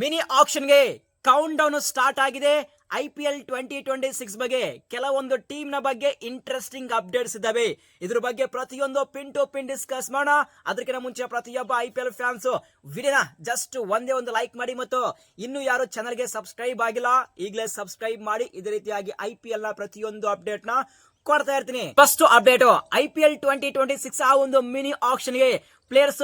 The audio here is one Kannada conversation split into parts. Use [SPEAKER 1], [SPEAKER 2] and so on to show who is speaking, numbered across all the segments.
[SPEAKER 1] ಮಿನಿ ಆಕ್ಷನ್ಗೆ ಕೌಂಟ್ ಡೌನ್ ಸ್ಟಾರ್ಟ್ ಆಗಿದೆ. I P L twenty twenty six ಬಗ್ಗೆ ಕೆಲವೊಂದು ಟೀಮ್ನ ಬಗ್ಗೆ ಇಂಟ್ರೆಸ್ಟಿಂಗ್ ಅಪ್ಡೇಟ್ಸ್ ಇದ್ದಾವೆ. ಇದ್ರ ಬಗ್ಗೆ ಪ್ರತಿಯೊಂದು ಪಿನ್ ಟು ಪಿನ್ ಡಿಸ್ಕಸ್ ಮಾಡೋಣ. ಅದಕ್ಕಿಂತ ಮುಂಚೆ ಪ್ರತಿಯೊಬ್ಬ ಐ ಪಿ ಎಲ್ ಫ್ಯಾನ್ಸ್ ವಿಡಿಯೋನ ಜಸ್ಟ್ ಒಂದೇ ಒಂದು ಲೈಕ್ ಮಾಡಿ ಮತ್ತು ಇನ್ನು ಯಾರು ಚಾನಲ್ಗೆ ಸಬ್ಸ್ಕ್ರೈಬ್ ಆಗಿಲ್ಲ, ಈಗಲೇ ಸಬ್ಸ್ಕ್ರೈಬ್ ಮಾಡಿ. ಇದೇ ರೀತಿಯಾಗಿ ಐ ಪಿ ಎಲ್ನ ಪ್ರತಿಯೊಂದು ಅಪ್ಡೇಟ್ನ ಕೊಡ್ತಾ ಇರ್ತೀನಿ. First update I P L twenty twenty six ಆ ಒಂದು ಮಿನಿ ಆಕ್ಷನ್ಗೆ ಪ್ಲೇಯರ್ಸ್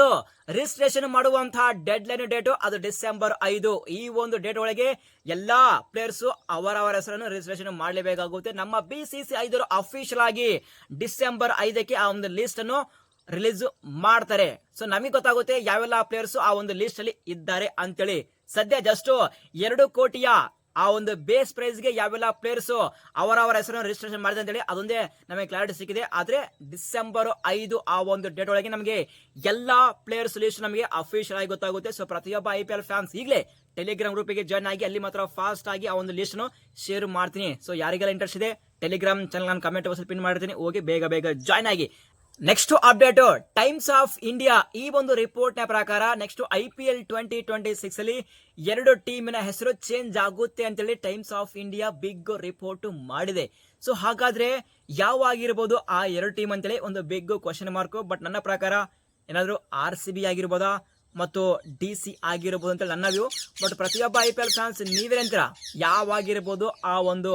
[SPEAKER 1] ರಿಜಿಸ್ಟ್ರೇಷನ್ ಮಾಡುವಂತಹ ಡೆಡ್ ಲೈನ್ ಡೇಟ್ ಅದು ಡಿಸೆಂಬರ್ ಐದು. ಈ ಒಂದು ಡೇಟ್ ಒಳಗೆ ಎಲ್ಲಾ ಪ್ಲೇಯರ್ಸ್ ಅವರವರ ಹೆಸರನ್ನು ರಿಜಿಸ್ಟ್ರೇಷನ್ ಮಾಡಲೇಬೇಕಾಗುತ್ತೆ. ನಮ್ಮ ಬಿ ಸಿ ಸಿ ಐದರು ಅಫಿಷಿಯಲ್ ಆಗಿ ಡಿಸೆಂಬರ್ ಐದಕ್ಕೆ ಆ ಒಂದು ಲಿಸ್ಟ್ ಅನ್ನು ರಿಲೀಸ್ ಮಾಡ್ತಾರೆ. ಸೊ ನಮಗೆ ಗೊತ್ತಾಗುತ್ತೆ ಯಾವೆಲ್ಲ ಪ್ಲೇಯರ್ಸ್ ಆ ಒಂದು ಲಿಸ್ಟ್ ಅಲ್ಲಿ ಇದ್ದಾರೆ ಅಂತೇಳಿ. ಸದ್ಯ ಜಸ್ಟ್ ಎರಡು ಕೋಟಿಯ ಆ ಒಂದು ಬೇಸ್ ಪ್ರೈಸ್ಗೆ ಯಾವೆಲ್ಲ ಪ್ಲೇಯರ್ಸ್ ಅವರವರ ಹೆಸರನ್ನು ರಿಜಿಸ್ಟ್ರೇಷನ್ ಮಾಡಿದೆ ಅಂತೇಳಿ ಅದೊಂದೇ ನಮಗೆ ಕ್ಲಾರಿಟಿ ಸಿಕ್ಕಿದೆ. ಆದ್ರೆ ಡಿಸೆಂಬರ್ ಐದು ಆ ಒಂದು ಡೇಟ್ ಒಳಗೆ ನಮಗೆ ಎಲ್ಲಾ ಪ್ಲೇಯರ್ಸ್ ಲಿಸ್ಟ್ ನಮಗೆ ಅಫಿಷಿಯಲ್ ಆಗಿ ಗೊತ್ತಾಗುತ್ತೆ. ಸೊ ಪ್ರತಿಯೊಬ್ಬ ಐ ಪಿ ಎಲ್ ಫ್ಯಾನ್ಸ್ ಈಗಲೇ ಟೆಲಿಗ್ರಾಮ್ ಗ್ರೂಪಿಗೆ ಜಾಯ್ನ್ ಆಗಿ ಅಲ್ಲಿ ಮಾತ್ರ ಫಾಸ್ಟ್ ಆಗಿ ಆ ಒಂದು ಲಿಸ್ಟ್ ಶೇರ್ ಮಾಡ್ತೀನಿ. ಸೊ ಯಾರಿಗೆಲ್ಲ ಇಂಟ್ರೆಸ್ಟ್ ಇದೆ ಟೆಲಿಗ್ರಾಮ್ ಚಾನಲ್ ನಾನು ಕಮೆಂಟ್ ಬಾಕ್ಸ್ ಪಿನ್ ಮಾಡ್ತೀನಿ. ಹೋಗಿ ಬೇಗ ಬೇಗ ಜಾಯ್ನ್ ಆಗಿ. Next update Times of India ಈ ಒಂದು ರಿಪೋರ್ಟ್ನ ಪ್ರಕಾರ next I P L twenty twenty six ಅಲ್ಲಿ ಎರಡು ಟೀಮಿನ ಹೆಸರು ಚೇಂಜ್ ಆಗುತ್ತೆ ಅಂತೇಳಿ Times of India big report ಮಾಡಿದೆ. ಸೊ ಹಾಗಾದ್ರೆ ಯಾವ ಆಗಿರ್ಬೋದು ಆ ಎರಡು ಟೀಮ್ ಅಂತೇಳಿ ಒಂದು ಬಿಗ್ ಕ್ವಶನ್ ಮಾರ್ಕ್ ಬಟ್ ನನ್ನ ಪ್ರಕಾರ ಏನಾದರೂ ಆರ್ ಸಿ ಬಿ ಆಗಿರ್ಬೋದಾ? ಮತ್ತು ಡಿ ಸಿ ಆಗಿರ್ಬೋದು ಅಂತೇಳಿ ನನ್ನ ವ್ಯೂ. ಬಟ್ ಪ್ರತಿಯೊಬ್ಬ ಐ ಪಿ ಎಲ್ ಫ್ಯಾನ್ಸ್ ನೀವೇನಂತೀರ ಯಾವಾಗಿರ್ಬೋದು ಆ ಒಂದು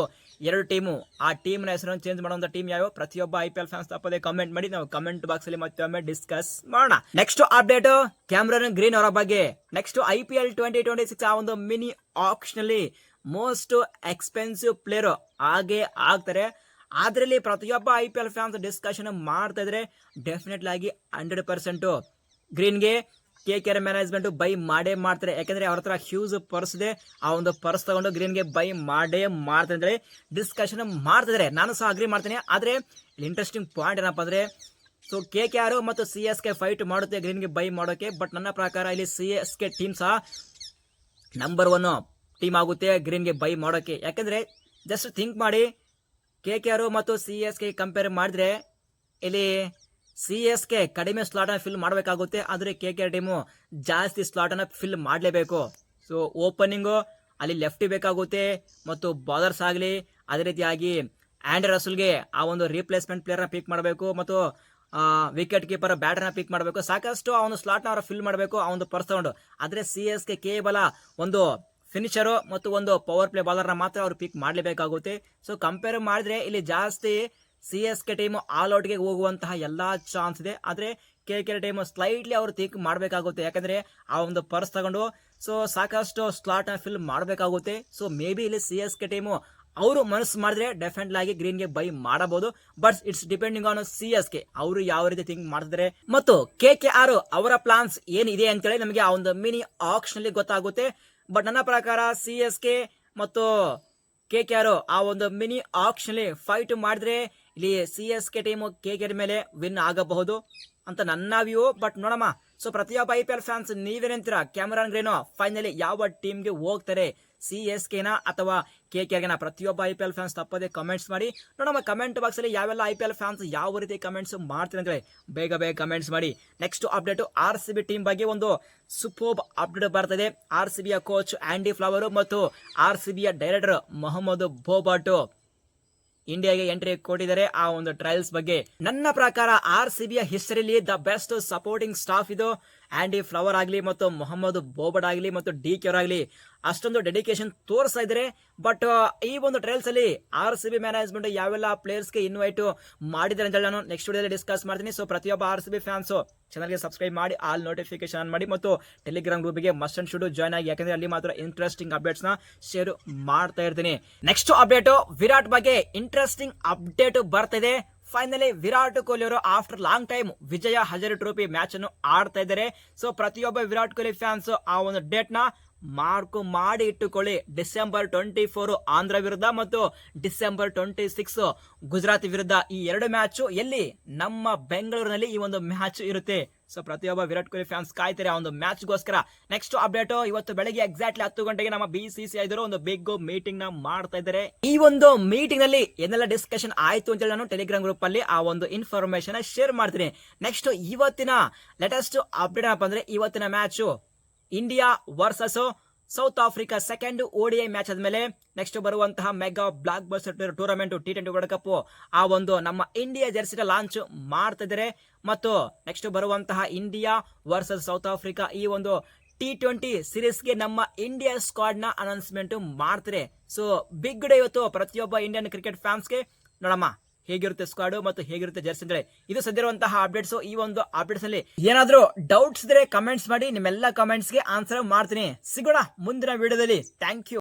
[SPEAKER 1] ಎರಡು ಟೀಮು ಆ ಟೀಮ್ನ ಹೆಸರನ್ನು ಚೇಂಜ್ ಮಾಡೋಂಥ ಟೀಮ್ ಯಾವ ಪ್ರತಿಯೊಬ್ಬ ಐ ಪಿ ಎಲ್ ಫ್ಯಾನ್ಸ್ ತಪ್ಪದೆ ಕಮೆಂಟ್ ಮಾಡಿ. ನಾವು ಕಮೆಂಟ್ ಬಾಕ್ಸ್ ಅಲ್ಲಿ ಮತ್ತೊಮ್ಮೆ ಡಿಸ್ಕಸ್ ಮಾಡೋಣ. ನೆಕ್ಸ್ಟ್ ಅಪ್ಡೇಟ್ ಕ್ಯಾಮ್ರನ್ ಗ್ರೀನ್ ಅವರ ಬಗ್ಗೆ. Next I P L twenty twenty six ಆ ಒಂದು ಮಿನಿ ಆಪ್ಷನ್ ಅಲ್ಲಿ ಮೋಸ್ಟ್ ಎಕ್ಸ್ಪೆನ್ಸಿವ್ ಪ್ಲೇಯರ್ ಹಾಗೆ ಆಗ್ತಾರೆ. ಅದರಲ್ಲಿ ಪ್ರತಿಯೊಬ್ಬ I P L fans discussion ಮಾಡ್ತಾ ಇದ್ರೆ ಡೆಫಿನೆಟ್ಲಿ ಆಗಿ hundred percent ಗ್ರೀನ್ಗೆ K K R management buy ಮಾಡೇ ಮಾಡ್ತಾರೆ. ಯಾಕಂದ್ರೆ ಅವ್ರ ಹತ್ರ ಹ್ಯೂಸ್ ಪರ್ಸ್ ಇದೆ. ಆ ಒಂದು ಪರ್ಸ್ ತಗೊಂಡು ಗ್ರೀನ್ಗೆ ಬೈ ಮಾಡೇ ಮಾಡ್ತಾರೆ ಅಂದ್ರೆ ಡಿಸ್ಕಷನ್ ಮಾಡ್ತಿದ್ದಾರೆ ನಾನು ಸಹ ಅಗ್ರಿ ಮಾಡ್ತೀನಿ. ಆದ್ರೆ ಇಂಟ್ರೆಸ್ಟಿಂಗ್ ಪಾಯಿಂಟ್ ಏನಪ್ಪ ಅಂದ್ರೆ ಸೊ ಕೆ ಕೆ ಆರ್ ಮತ್ತು ಸಿ ಎಸ್ ಕೆ ಫೈಟ್ ಮಾಡುತ್ತೆ ಗ್ರೀನ್ಗೆ ಬೈ ಮಾಡೋಕೆ. ಬಟ್ ನನ್ನ ಪ್ರಕಾರ ಇಲ್ಲಿ ಸಿ ಎಸ್ ಕೆ ಟೀಮ್ ಸಹ ನಂಬರ್ ಒನ್ ಟೀಮ್ ಆಗುತ್ತೆ ಗ್ರೀನ್ಗೆ ಬೈ ಮಾಡೋಕೆ. ಯಾಕಂದ್ರೆ ಜಸ್ಟ್ ಥಿಂಕ್ ಮಾಡಿ ಕೆ ಕೆ ಆರ್ ಮತ್ತು ಸಿ ಎಸ್ ಕೆ ಕಂಪೇರ್ ಮಾಡಿದ್ರೆ ಇಲ್ಲಿ ಸಿ ಎಸ್ ಕೆ ಕಡಿಮೆ ಸ್ಲಾಟನ್ನು ಫಿಲ್ ಮಾಡಬೇಕಾಗುತ್ತೆ. ಆದರೆ ಕೆ ಕೆ ಟೀಮು ಜಾಸ್ತಿ ಸ್ಲಾಟನ್ನು ಫಿಲ್ ಮಾಡಲೇಬೇಕು. ಸೊ ಓಪನಿಂಗು ಅಲ್ಲಿ ಲೆಫ್ಟಿ ಬೇಕಾಗುತ್ತೆ. ಮತ್ತು ಬಾಲರ್ಸ್ ಆಗಲಿ, ಅದೇ ರೀತಿಯಾಗಿ ಆ್ಯಂಡ್ ರಸಲ್ಗೆ ಆ ಒಂದು ರೀಪ್ಲೇಸ್ಮೆಂಟ್ ಪ್ಲೇಯರ್ನ ಪಿಕ್ ಮಾಡಬೇಕು. ಮತ್ತು ವಿಕೆಟ್ ಕೀಪರ್ ಬ್ಯಾಟರ್ನ ಪಿಕ್ ಮಾಡಬೇಕು. ಸಾಕಷ್ಟು ಆ ಒಂದು ಸ್ಲಾಟ್ನ ಅವರು ಫಿಲ್ ಮಾಡಬೇಕು ಆ ಒಂದು ಪರ್ಸ್ ತಗೊಂಡು ಆದರೆ ಸಿ ಎಸ್ ಕೆ ಕೇವಲ ಒಂದು ಫಿನಿಷರು ಮತ್ತು ಒಂದು ಪವರ್ ಪ್ಲೇ ಬಾಲರ್ನ ಮಾತ್ರ ಅವರು ಪಿಕ್ ಮಾಡಲೇಬೇಕಾಗುತ್ತೆ. ಸೊ ಕಂಪೇರ್ ಮಾಡಿದ್ರೆ ಇಲ್ಲಿ ಜಾಸ್ತಿ C S K team all ಔಟ್ಗೆ ಹೋಗುವಂತಹ ಎಲ್ಲ ಚಾನ್ಸ್ ಇದೆ. ಆದರೆ ಕೆ ಕೆ ಟೀಮ್ ಸ್ಲೈಟ್ಲಿ ಅವರು ಥಿಂಕ್ ಮಾಡಬೇಕಾಗುತ್ತೆ. ಯಾಕಂದರೆ ಆ ಒಂದು ಪರ್ಸ್ ತಗೊಂಡು ಸೊ ಸಾಕಷ್ಟು ಸ್ಲಾಟ್ನ ಫಿಲ್ ಮಾಡಬೇಕಾಗುತ್ತೆ. ಸೊ ಮೇ ಬಿ ಇಲ್ಲಿ ಸಿ ಎಸ್ ಕೆ ಟೀಮು ಅವರು ಮನಸ್ಸು ಮಾಡಿದ್ರೆ ಡೆಫಿನೆಟ್ಲಿ ಆಗಿ ಗ್ರೀನ್ಗೆ ಬೈ ಮಾಡಬಹುದು. But it's depending on C S K. ಅವರು ಯಾವ ರೀತಿ ಥಿಂಕ್ ಮಾಡಿದ್ರೆ ಮತ್ತು ಕೆ ಕೆ ಆರ್ ಅವರ ಪ್ಲಾನ್ಸ್ ಏನಿದೆ ಅಂತೇಳಿ ನಮಗೆ ಆ ಒಂದು ಮಿನಿ ಆಕ್ಷನ್ ಗೊತ್ತಾಗುತ್ತೆ. ಬಟ್ ನನ್ನ ಪ್ರಕಾರ ಸಿ ಎಸ್ ಕೆ ಮತ್ತು ಕೆ ಕೆ ಆರ್ ಆ ಒಂದು ಮಿನಿ ಆಕ್ಷನ್ ಅಲ್ಲಿ ಫೈಟ್ ಮಾಡಿದ್ರೆ ಇಲ್ಲಿ C S K team K K ಮೇಲೆ ವಿನ್ ಆಗಬಹುದು ಅಂತ ನನ್ನ ವ್ಯೂ ಬಟ್ ನೋಡಮ್ಮ ಸೊ ಪ್ರತಿಯೊಬ್ಬ ಐ ಪಿ ಎಲ್ ಫ್ಯಾನ್ಸ್ ನೀವೇನಂತೀರಾ ಕ್ಯಾಮರಾನ್ ಗ್ರೇನೋ ಫೈನಲಿ ಯಾವ ಟೀಮ್ಗೆ ಹೋಗ್ತಾರೆ? ಸಿ ಎಸ್ ಕೆನ ಅಥವಾ ಕೆ ಕೆನ ಪ್ರತಿಯೊಬ್ಬ ಐ ಪಿ ಎಲ್ ಫ್ಯಾನ್ಸ್ ತಪ್ಪದೆ ಕಮೆಂಟ್ಸ್ ಮಾಡಿ. ನೋಡಮ್ಮ ಕಮೆಂಟ್ ಬಾಕ್ಸ್ ಅಲ್ಲಿ ಯಾವೆಲ್ಲ ಐ ಪಿ ಎಲ್ ಫ್ಯಾನ್ಸ್ ಯಾವ ರೀತಿ ಕಮೆಂಟ್ಸ್ ಮಾಡ್ತಾರೆ ಅಂದ್ರೆ ಬೇಗ ಬೇಗ ಕಮೆಂಟ್ಸ್ ಮಾಡಿ. Next update R C B team ಬಗ್ಗೆ ಒಂದು ಸೂಪರ್ಬ್ ಅಪ್ಡೇಟ್ ಬರ್ತದೆ. ಆರ್ ಸಿ ಬಿಯ ಕೋಚ್ ಆಂಡಿ ಫ್ಲವರು ಮತ್ತು ಆರ್ ಸಿ ಬಿಯ ಡೈರೆಕ್ಟರ್ ಮೊಹಮ್ಮದ್ ಬೋಬಾಟು ಇಂಡಿಯಾಗೆ ಎಂಟ್ರಿ ಕೊಟ್ಟಿದ್ದಾರೆ. ಆ ಒಂದು ಟ್ರಯಲ್ಸ್ ಬಗ್ಗೆ ನನ್ನ ಪ್ರಕಾರ R C historically the best supporting staff ಇದು. ಆಂಡಿ ಫ್ಲವರ್ ಆಗಲಿ ಮತ್ತು ಮೊಹಮ್ಮದ್ ಬೋಬಡ್ ಆಗಲಿ ಮತ್ತು ಡಿ ಕೆರ್ ಆಗಲಿ ಅಷ್ಟೊಂದು ಡೆಡಿಕೇಶನ್ ತೋರಿಸ್ತಾ ಇದ್ದಾರೆ ಬಟ್ ಈ ಒಂದು ಟ್ರಯಲ್ಸ್ ಅಲ್ಲಿ ಆರ್ ಸಿ ಬಿ ಮ್ಯಾನೇಜ್ಮೆಂಟ್ ಯಾವೆಲ್ಲ ಪ್ಲೇಯರ್ಸ್ಗೆ ಇನ್ವೈಟ್ ಮಾಡಿದ್ದಾರೆ ಅಂತ ಹೇಳಿ ನಾನು ನೆಕ್ಸ್ಟ್ ವಿಡಿಯೋದಲ್ಲಿ ಡಿಸ್ಕಸ್ ಮಾಡ್ತೀನಿ. ಸೊ ಪ್ರತಿಯೊಬ್ಬ ಆರ್ ಸಿ ಬಿ ಫ್ಯಾನ್ಸು ಚಾನಲ್ಗೆ ಸಬ್ಸ್ಕ್ರೈಬ್ ಮಾಡಿ ಆಲ್ ನೋಟಿಫಿಕೇಶನ್ ಆನ್ ಮಾಡಿ ಮತ್ತು ಟೆಲಿಗ್ರಾಮ್ ಗ್ರೂಪಿಗೆ ಮಸ್ಟ್ ಅಂಡ್ ಶುಡ್ ಜಾಯ್ನ್ ಆಗಿ. ಯಾಕಂದ್ರೆ ಅಲ್ಲಿ ಮಾತ್ರ ಇಂಟ್ರೆಸ್ಟಿಂಗ್ ಅಪ್ಡೇಟ್ಸ್ನ ಶೇರ್ ಮಾಡ್ತಾ ಇರ್ತೀನಿ. ನೆಕ್ಸ್ಟ್ ಅಪ್ಡೇಟ್ ವಿರಾಟ್ ಬಗ್ಗೆ ಇಂಟ್ರೆಸ್ಟಿಂಗ್ ಅಪ್ಡೇಟ್ ಬರ್ತಿದೆ ಫೈನಲಿ ವಿರಾಟ್ ಕೊಹ್ಲಿ ಅವರು after long time Vijay Hazare trophy match ಅನ್ನು ಆಡ್ತಾ ಇದ್ದಾರೆ. ಸೊ ಪ್ರತಿಯೊಬ್ಬ ವಿರಾಟ್ ಕೊಹ್ಲಿ ಫ್ಯಾನ್ಸ್ ಆ ಒಂದು ಡೇಟ್ನ ಮಾರ್ಕು ಮಾಡಿ ಇಟ್ಟುಕೊಳ್ಳಿ. ಡಿಸೆಂಬರ್ ಟ್ವೆಂಟಿ ಫೋರ್ ಆಂಧ್ರ ವಿರುದ್ಧ ಮತ್ತು ಡಿಸೆಂಬರ್ ಟ್ವೆಂಟಿ ಸಿಕ್ಸ್ ಗುಜರಾತ್ ವಿರುದ್ಧ ಈ ಎರಡು ಮ್ಯಾಚ್ ಎಲ್ಲಿ? ನಮ್ಮ ಬೆಂಗಳೂರಿನಲ್ಲಿ ಈ ಒಂದು ಮ್ಯಾಚ್ ಇರುತ್ತೆ. ಸೊ ಪ್ರತಿಯೊಬ್ಬ ವಿರಾಟ್ ಕೊಹ್ಲಿ ಫ್ಯಾನ್ಸ್ ಕಾಯ್ತಾರೆ ಆ ಒಂದು ಮ್ಯಾಚ್ಗೋಸ್ಕರ. ನೆಕ್ಸ್ಟ್ ಅಪ್ಡೇಟ್ ಇವತ್ತು ಬೆಳಗ್ಗೆ ಎಕ್ಸಾಕ್ಟ್ಲಿ ಹತ್ತು ಗಂಟೆಗೆ ನಮ್ಮ ಬಿ ಸಿ ಸಿ ಐದರು ಒಂದು ಬಿಗ್ ಮೀಟಿಂಗ್ನ ಮಾಡ್ತಾ ಇದ್ದಾರೆ. ಈ ಒಂದು ಮೀಟಿಂಗ್ನಲ್ಲಿ ಏನೆಲ್ಲ ಡಿಸ್ಕಷನ್ ಆಯ್ತು ಅಂತ ಹೇಳಿ ನಾನು ಟೆಲಿಗ್ರಾಮ್ ಗ್ರೂಪ್ ಅಲ್ಲಿ ಆ ಒಂದು ಇನ್ಫಾರ್ಮೇಶನ್ ಶೇರ್ ಮಾಡ್ತೀನಿ. ನೆಕ್ಸ್ಟ್ ಇವತ್ತಿನ ಲೇಟೆಸ್ಟ್ ಅಪ್ಡೇಟ್ ಏನಪ್ಪ ಅಂದ್ರೆ ಇವತ್ತಿನ match India versus South Africa second ODI match ಆದ್ಮೇಲೆ ನೆಕ್ಸ್ಟ್ ಬರುವಂತಹ mega blockbuster tournament T twenty World Cup ಆ ಒಂದು ನಮ್ಮ ಇಂಡಿಯಾ ಜರ್ಸಿನ ಲಾಂಚ್ ಮಾಡ್ತಾ ಇದ್ದಾರೆ ಮತ್ತು ನೆಕ್ಸ್ಟ್ ಬರುವಂತಹ ಇಂಡಿಯಾ ವರ್ಸಸ್ ಸೌತ್ ಆಫ್ರಿಕಾ ಈ ಒಂದು ಟಿ ಟ್ವೆಂಟಿ ಸಿರೀಸ್ಗೆ ನಮ್ಮ ಇಂಡಿಯಾ ಸ್ಕ್ವಾಡ್ನ ಅನೌನ್ಸ್ಮೆಂಟ್ ಮಾಡ್ತಾರೆ ಸೊ ಬಿಗ್ ಡೇ ಇವತ್ತು ಪ್ರತಿಯೊಬ್ಬ ಇಂಡಿಯನ್ ಕ್ರಿಕೆಟ್ ಫ್ಯಾನ್ಸ್ಗೆ ನೋಡಮ್ಮ. ಹೇಗಿರುತ್ತೆ ಸ್ಕ್ವಾಡ್ ಮತ್ತು ಹೇಗಿರುತ್ತೆ ಜರ್ಸಿ ಅಂದ್ರೆ ಇದು ಸದ್ದಿರುವಂತಹ ಅಪ್ಡೇಟ್ಸ್ ಈ ಒಂದು ಅಪ್ಡೇಟ್ಸ್ ಅಲ್ಲಿ ಏನಾದ್ರೂ ಡೌಟ್ಸ್ ಇದ್ರೆ ಕಮೆಂಟ್ಸ್ ಮಾಡಿ, ನಿಮ್ಮೆಲ್ಲ ಕಮೆಂಟ್ಸ್ಗೆ ಆನ್ಸರ್ ಮಾಡ್ತೀನಿ. ಸಿಗೋಣ ಮುಂದಿನ ವಿಡಿಯೋದಲ್ಲಿ ಥ್ಯಾಂಕ್ ಯು